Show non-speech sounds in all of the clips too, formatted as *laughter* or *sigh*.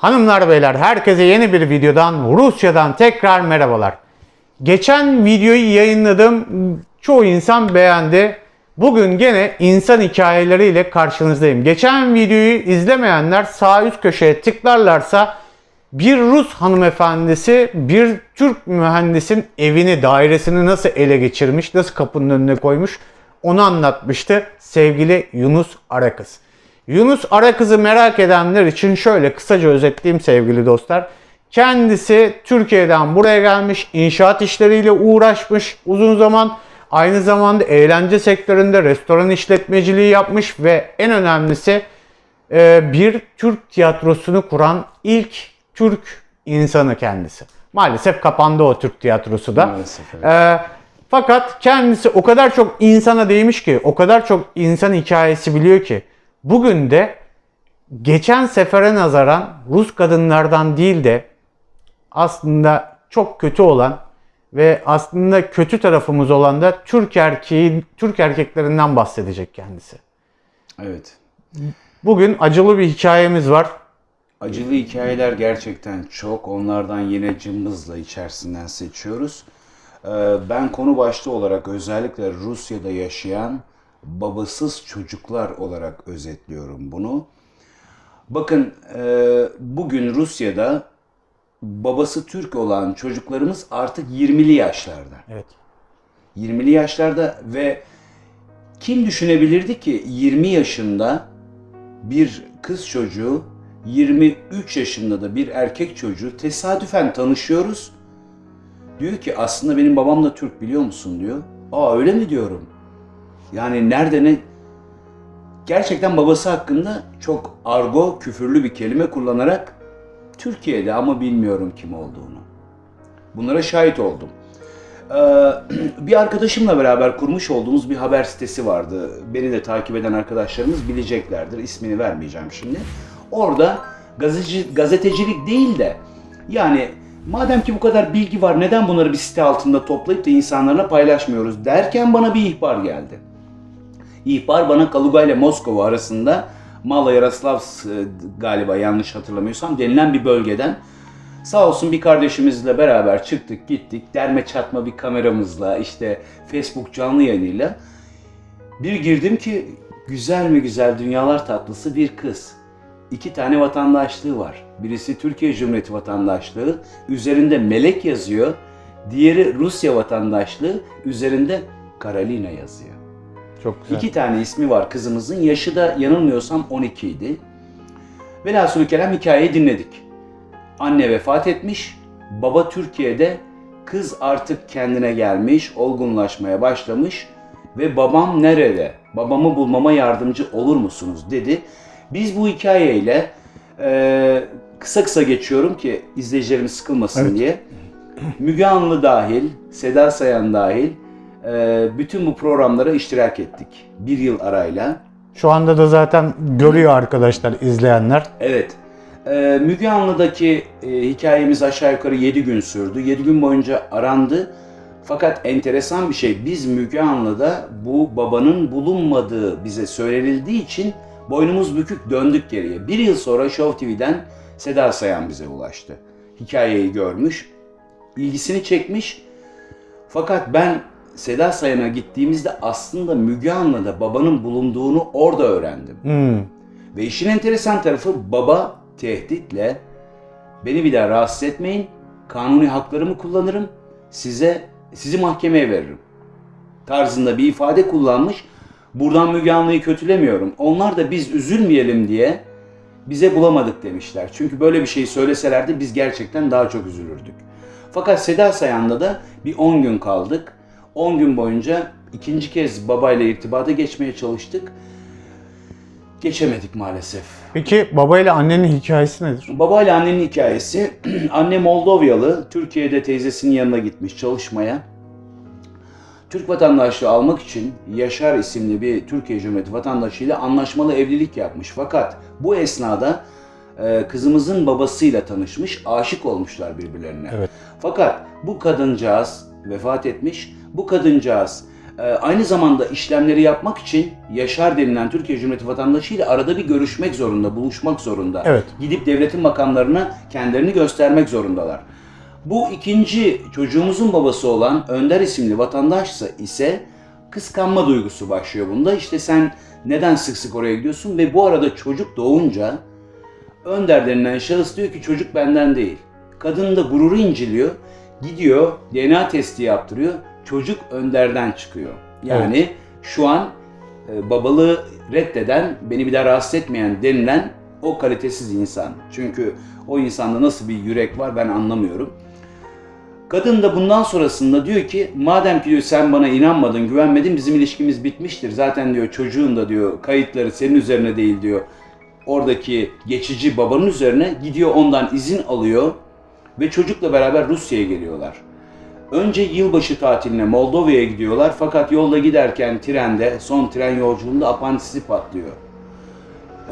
Hanımlar beyler herkese yeni bir videodan Rusya'dan tekrar merhabalar. Geçen videoyu yayınladım. Çoğu insan beğendi. Bugün gene insan hikayeleriyle karşınızdayım. Geçen videoyu izlemeyenler sağ üst köşeye tıklarlarsa bir Rus hanımefendisi bir Türk mühendisin evini, dairesini nasıl ele geçirmiş, nasıl kapının önüne koymuş onu anlatmıştı sevgili Yunus Arakız. Yunus Arakız'ı merak edenler için şöyle kısaca özetleyeyim sevgili dostlar. Kendisi Türkiye'den buraya gelmiş, inşaat işleriyle uğraşmış uzun zaman. Aynı zamanda eğlence sektöründe restoran işletmeciliği yapmış ve en önemlisi e, bir Türk tiyatrosunu kuran ilk Türk insanı kendisi. Maalesef kapandı o Türk tiyatrosu da. Maalesef, evet. E, fakat kendisi o kadar çok insana değmiş ki, o kadar çok insan hikayesi biliyor ki bugün de geçen sefere nazaran Rus kadınlardan değil de aslında çok kötü olan ve aslında kötü tarafımız olan da Türk erkeği, Türk erkeklerinden bahsedecek kendisi. Evet. Bugün acılı bir hikayemiz var. Acılı hikayeler gerçekten çok. Onlardan yine cımbızla içerisinden seçiyoruz. Ee, Ben konu başlığı olarak özellikle Rusya'da yaşayan babasız çocuklar olarak özetliyorum bunu. Bakın e, bugün Rusya'da babası Türk olan çocuklarımız artık 20'li yaşlarda. Evet. 20'li yaşlarda ve kim düşünebilirdi ki 20 yaşında bir kız çocuğu, 23 yaşında da bir erkek çocuğu tesadüfen tanışıyoruz. Diyor ki aslında benim babam da Türk biliyor musun diyor. Aa öyle mi diyorum. Yani nerede ne gerçekten babası hakkında çok argo, küfürlü bir kelime kullanarak Türkiye'de ama bilmiyorum kim olduğunu. Bunlara şahit oldum. Ee, *clears throat* bir arkadaşımla beraber kurmuş olduğumuz bir haber sitesi vardı. Beni de takip eden arkadaşlarımız bileceklerdir. İsmini vermeyeceğim şimdi. Orada gazeteci, gazetecilik değil de yani madem ki bu kadar bilgi var neden bunları bir site altında toplayıp da insanlarla paylaşmıyoruz derken bana bir ihbar geldi. İhbar bana Kaluga ile Moskova arasında Mala Yaroslavs e, galiba yanlış hatırlamıyorsam denilen bir bölgeden Sağ olsun bir kardeşimizle beraber çıktık gittik derme çatma bir kameramızla işte Facebook canlı yayınıyla bir girdim ki güzel mi güzel dünyalar tatlısı bir kız. İki tane vatandaşlığı var. Birisi Türkiye Cumhuriyeti vatandaşlığı, üzerinde melek yazıyor. Diğeri Rusya vatandaşlığı, üzerinde Karolina yazıyor. Çok güzel. İki tane ismi var kızımızın. Yaşı da yanılmıyorsam 12 idi. Velhasıl kelam hikayeyi dinledik. Anne vefat etmiş, baba Türkiye'de, kız artık kendine gelmiş, olgunlaşmaya başlamış ve babam nerede? Babamı bulmama yardımcı olur musunuz? dedi. Biz bu hikayeyle e, kısa kısa geçiyorum ki izleyicilerimiz sıkılmasın Evet. diye. Müge Anlı dahil, Seda Sayan dahil e, bütün bu programlara iştirak ettik. Bir yıl arayla. Şu anda da zaten görüyor arkadaşlar izleyenler. Evet. Ee, Müge Anlı'daki e, hikayemiz aşağı yukarı 7 gün sürdü. 7 gün boyunca arandı. Fakat enteresan bir şey, biz Müge Anlı'da bu babanın bulunmadığı bize söylenildiği için boynumuz bükük döndük geriye. Bir yıl sonra Show TV'den Seda Sayan bize ulaştı. Hikayeyi görmüş, ilgisini çekmiş. Fakat ben Seda Sayan'a gittiğimizde aslında Müge Anlı'da babanın bulunduğunu orada öğrendim. Hmm. Ve işin enteresan tarafı baba tehditle beni bir daha rahatsız etmeyin. Kanuni haklarımı kullanırım. Size sizi mahkemeye veririm. Tarzında bir ifade kullanmış. Buradan Müge Anlı'yı kötülemiyorum. Onlar da biz üzülmeyelim diye bize bulamadık demişler. Çünkü böyle bir şey söyleselerdi biz gerçekten daha çok üzülürdük. Fakat Seda Sayan'da da bir 10 gün kaldık. 10 gün boyunca ikinci kez babayla irtibata geçmeye çalıştık. Geçemedik maalesef. Peki babayla annenin hikayesi nedir? Babayla annenin hikayesi, *clears throat* anne Moldovyalı, Türkiye'de teyzesinin yanına gitmiş çalışmaya. Türk vatandaşlığı almak için Yaşar isimli bir Türkiye Cumhuriyeti vatandaşıyla anlaşmalı evlilik yapmış. Fakat bu esnada e, kızımızın babasıyla tanışmış, aşık olmuşlar birbirlerine. Evet. Fakat bu kadıncağız vefat etmiş. Bu kadıncağız Ee, aynı zamanda işlemleri yapmak için Yaşar denilen Türkiye Cumhuriyeti vatandaşıyla arada bir görüşmek zorunda, buluşmak zorunda. Evet. Gidip devletin makamlarına kendilerini göstermek zorundalar. Bu ikinci çocuğumuzun babası olan Önder isimli vatandaşsa ise kıskanma duygusu başlıyor bunda. İşte sen neden sık sık oraya gidiyorsun ve bu arada çocuk doğunca Önder denilen şahıs diyor ki çocuk benden değil. Kadının da gururu inciliyor. Gidiyor DNA testi yaptırıyor. Çocuk Önder'den çıkıyor. Yani şu an e, babalığı reddeden, beni bir daha rahatsız etmeyen denilen o kalitesiz insan. Çünkü o insanda nasıl bir yürek var ben anlamıyorum. Kadın da bundan sonrasında diyor ki madem ki diyor sen bana inanmadın, güvenmedin bizim ilişkimiz bitmiştir. Zaten diyor çocuğun da diyor kayıtları senin üzerine değil diyor. Oradaki geçici babanın üzerine gidiyor ondan izin alıyor ve çocukla beraber Rusya'ya geliyorlar. Önce yılbaşı tatiline Moldova'ya gidiyorlar fakat yolda giderken trende son tren yolculuğunda apandisi patlıyor.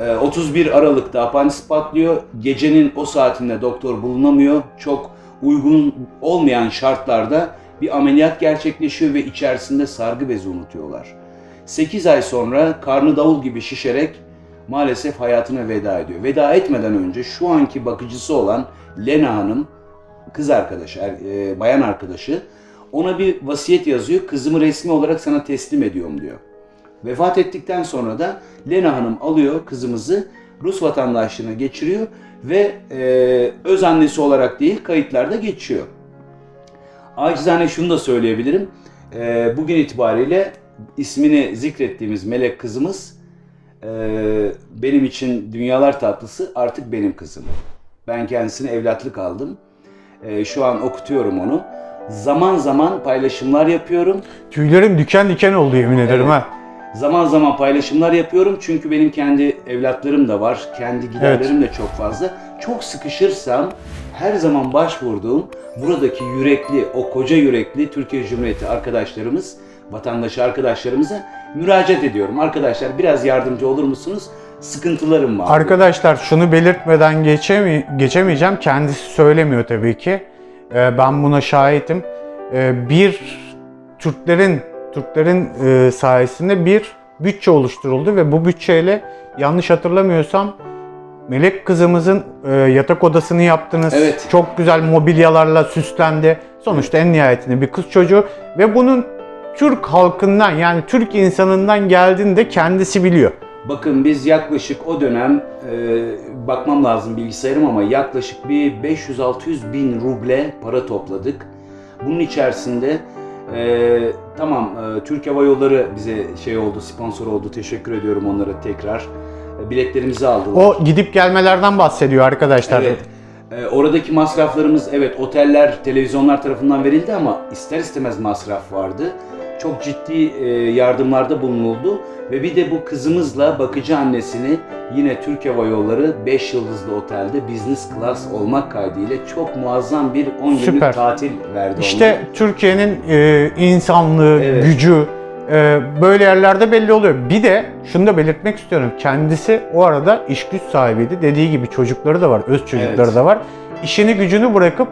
Ee, 31 Aralık'ta apandis patlıyor. Gecenin o saatinde doktor bulunamıyor. Çok uygun olmayan şartlarda bir ameliyat gerçekleşiyor ve içerisinde sargı bezi unutuyorlar. 8 ay sonra karnı davul gibi şişerek maalesef hayatına veda ediyor. Veda etmeden önce şu anki bakıcısı olan Lena Hanım, kız arkadaşı, er- e, bayan arkadaşı ona bir vasiyet yazıyor. Kızımı resmi olarak sana teslim ediyorum diyor. Vefat ettikten sonra da Lena Hanım alıyor kızımızı Rus vatandaşlığına geçiriyor ve e, öz annesi olarak değil kayıtlarda geçiyor. Acizane şunu da söyleyebilirim. E, bugün itibariyle ismini zikrettiğimiz melek kızımız e, benim için dünyalar tatlısı artık benim kızım. Ben kendisine evlatlık aldım. E, şu an okutuyorum onu. Zaman zaman paylaşımlar yapıyorum. Tüylerim diken diken oldu yemin ederim Evet. ha. Zaman zaman paylaşımlar yapıyorum çünkü benim kendi evlatlarım da var, kendi giderlerim de çok fazla. Çok sıkışırsam her zaman başvurduğum buradaki yürekli, o koca yürekli Türkiye Cumhuriyeti arkadaşlarımız, vatandaş arkadaşlarımıza müracaat ediyorum. Arkadaşlar biraz yardımcı olur musunuz? Sıkıntılarım var. Arkadaşlar şunu belirtmeden geçemi geçemeyeceğim. Kendisi söylemiyor tabii ki. Ee, ben buna şahitim. Ee, bir Türklerin Türklerin e, sayesinde bir bütçe oluşturuldu ve bu bütçeyle yanlış hatırlamıyorsam Melek kızımızın e, yatak odasını yaptınız. Evet. Çok güzel mobilyalarla süslendi. Sonuçta en nihayetinde bir kız çocuğu ve bunun Türk halkından yani Türk insanından geldiğini de kendisi biliyor. Bakın biz yaklaşık o dönem e, bakmam lazım bilgisayarım ama yaklaşık bir 500-600 bin ruble para topladık. Bunun içerisinde e, tamam e, Türk Hava Yolları bize şey oldu, sponsor oldu. Teşekkür ediyorum onlara tekrar. E, biletlerimizi aldılar. O gidip gelmelerden bahsediyor arkadaşlar. Evet. Ee, oradaki masraflarımız evet oteller, televizyonlar tarafından verildi ama ister istemez masraf vardı. Çok ciddi e, yardımlarda bulunuldu ve bir de bu kızımızla bakıcı annesini yine Türk Hava Yolları 5 yıldızlı otelde business class olmak kaydıyla çok muazzam bir 10 günlük Süper. tatil verdi İşte Türkiye'nin e, insanlığı, Evet. gücü e, böyle yerlerde belli oluyor. Bir de şunu da belirtmek istiyorum. Kendisi o arada iş güç sahibiydi. Dediği gibi çocukları da var, öz çocukları Evet. da var. İşini gücünü bırakıp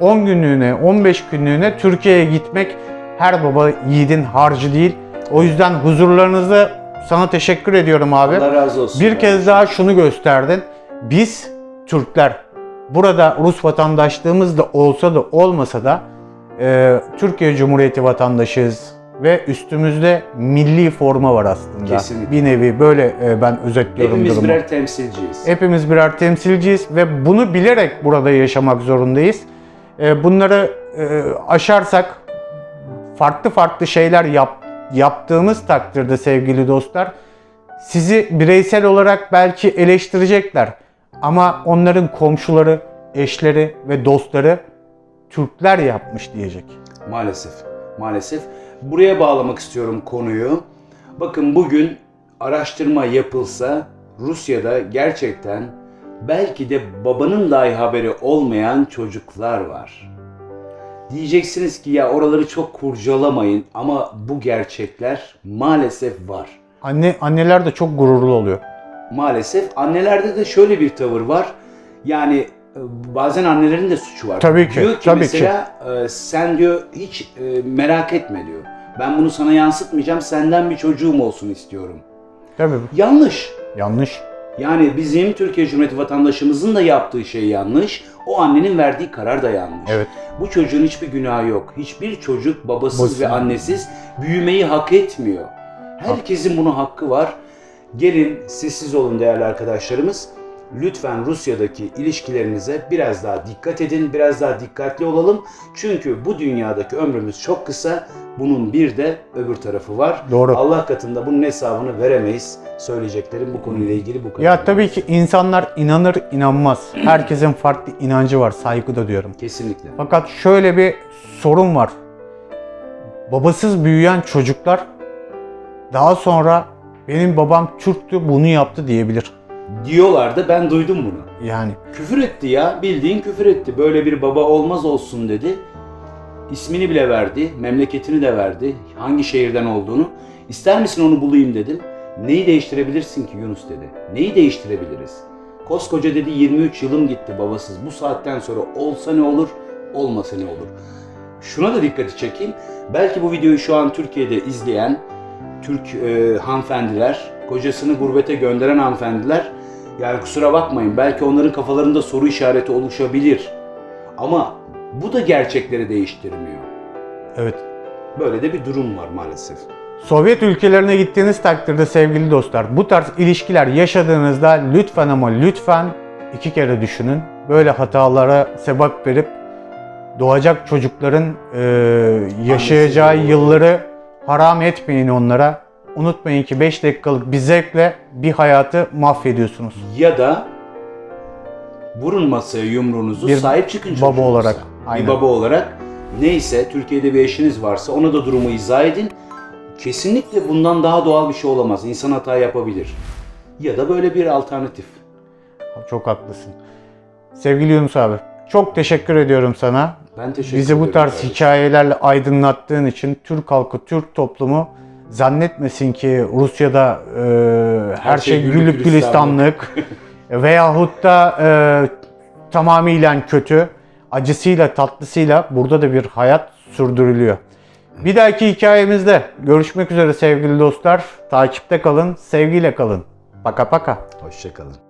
10 günlüğüne, 15 günlüğüne Türkiye'ye gitmek her baba yiğidin harcı değil. O yüzden huzurlarınızda sana teşekkür ediyorum abi. Allah razı olsun. Bir kez daha şunu gösterdin. Biz Türkler burada Rus vatandaşlığımız da olsa da olmasa da e, Türkiye Cumhuriyeti vatandaşıyız ve üstümüzde milli forma var aslında. Kesinlikle. Bir nevi böyle e, ben özetliyorum Hepimiz durumu. birer temsilciyiz. Hepimiz birer temsilciyiz ve bunu bilerek burada yaşamak zorundayız. E, Bunları e, aşarsak farklı farklı şeyler yap, yaptığımız takdirde sevgili dostlar sizi bireysel olarak belki eleştirecekler ama onların komşuları, eşleri ve dostları Türkler yapmış diyecek. Maalesef. Maalesef. Buraya bağlamak istiyorum konuyu. Bakın bugün araştırma yapılsa Rusya'da gerçekten belki de babanın dahi haberi olmayan çocuklar var. Diyeceksiniz ki ya oraları çok kurcalamayın ama bu gerçekler maalesef var. Anne anneler de çok gururlu oluyor. Maalesef annelerde de şöyle bir tavır var. Yani e, bazen annelerin de suçu var. Tabii ki, Diyor ki tabii ki. mesela e, sen diyor hiç e, merak etme diyor. Ben bunu sana yansıtmayacağım. Senden bir çocuğum olsun istiyorum. Tabii Yanlış. yanlış. Yani bizim Türkiye Cumhuriyeti vatandaşımızın da yaptığı şey yanlış. O annenin verdiği karar da yanlış. Evet. Bu çocuğun hiçbir günahı yok. Hiçbir çocuk babasız Babasız. ve annesiz büyümeyi hak etmiyor. Herkesin buna hakkı var. Gelin sessiz olun değerli arkadaşlarımız. Lütfen Rusya'daki ilişkilerinize biraz daha dikkat edin, biraz daha dikkatli olalım. Çünkü bu dünyadaki ömrümüz çok kısa. Bunun bir de öbür tarafı var. Doğru. Allah katında bunun hesabını veremeyiz. Söyleyeceklerim bu konuyla ilgili bu kadar. Ya tabii ki insanlar inanır inanmaz. Herkesin farklı inancı var. Saygı da diyorum. Kesinlikle. Fakat şöyle bir sorun var. Babasız büyüyen çocuklar daha sonra benim babam Türktü bunu yaptı diyebilir. Diyorlardı ben duydum bunu. Yani Küfür etti ya. Bildiğin küfür etti. Böyle bir baba olmaz olsun dedi. İsmini bile verdi. Memleketini de verdi. Hangi şehirden olduğunu. İster misin onu bulayım dedim. Neyi değiştirebilirsin ki Yunus dedi. Neyi değiştirebiliriz? Koskoca dedi 23 yılım gitti babasız. Bu saatten sonra olsa ne olur, olmasa ne olur? Şuna da dikkati çekeyim. Belki bu videoyu şu an Türkiye'de izleyen Türk e, hanımefendiler, kocasını gurbete gönderen hanımefendiler yani kusura bakmayın belki onların kafalarında soru işareti oluşabilir. Ama bu da gerçekleri değiştirmiyor. evet. Böyle de bir durum var maalesef. Sovyet ülkelerine gittiğiniz takdirde sevgili dostlar bu tarz ilişkiler yaşadığınızda lütfen ama lütfen iki kere düşünün. Böyle hatalara sebep verip doğacak çocukların e, yaşayacağı yılları haram etmeyin onlara. Unutmayın ki 5 dakikalık bir zevkle bir hayatı mahvediyorsunuz. Ya da vurun masaya yumruğunuzu Bir sahip çıkın baba çocuğunuza. olarak, Bir aynen. baba olarak neyse Türkiye'de bir eşiniz varsa ona da durumu izah edin. Kesinlikle bundan daha doğal bir şey olamaz. İnsan hata yapabilir. Ya da böyle bir alternatif. Çok haklısın. Sevgili Yunus abi çok teşekkür ediyorum sana. Ben teşekkür Bizi bu tarz kardeşim. hikayelerle aydınlattığın için Türk halkı, Türk toplumu zannetmesin ki Rusya'da e, her, şey şey güllük güllük gülistanlık *laughs* veyahut da e, tamamıyla kötü, acısıyla tatlısıyla burada da bir hayat sürdürülüyor. Bir dahaki hikayemizde görüşmek üzere sevgili dostlar. Takipte kalın, sevgiyle kalın. Paka paka. Hoşçakalın.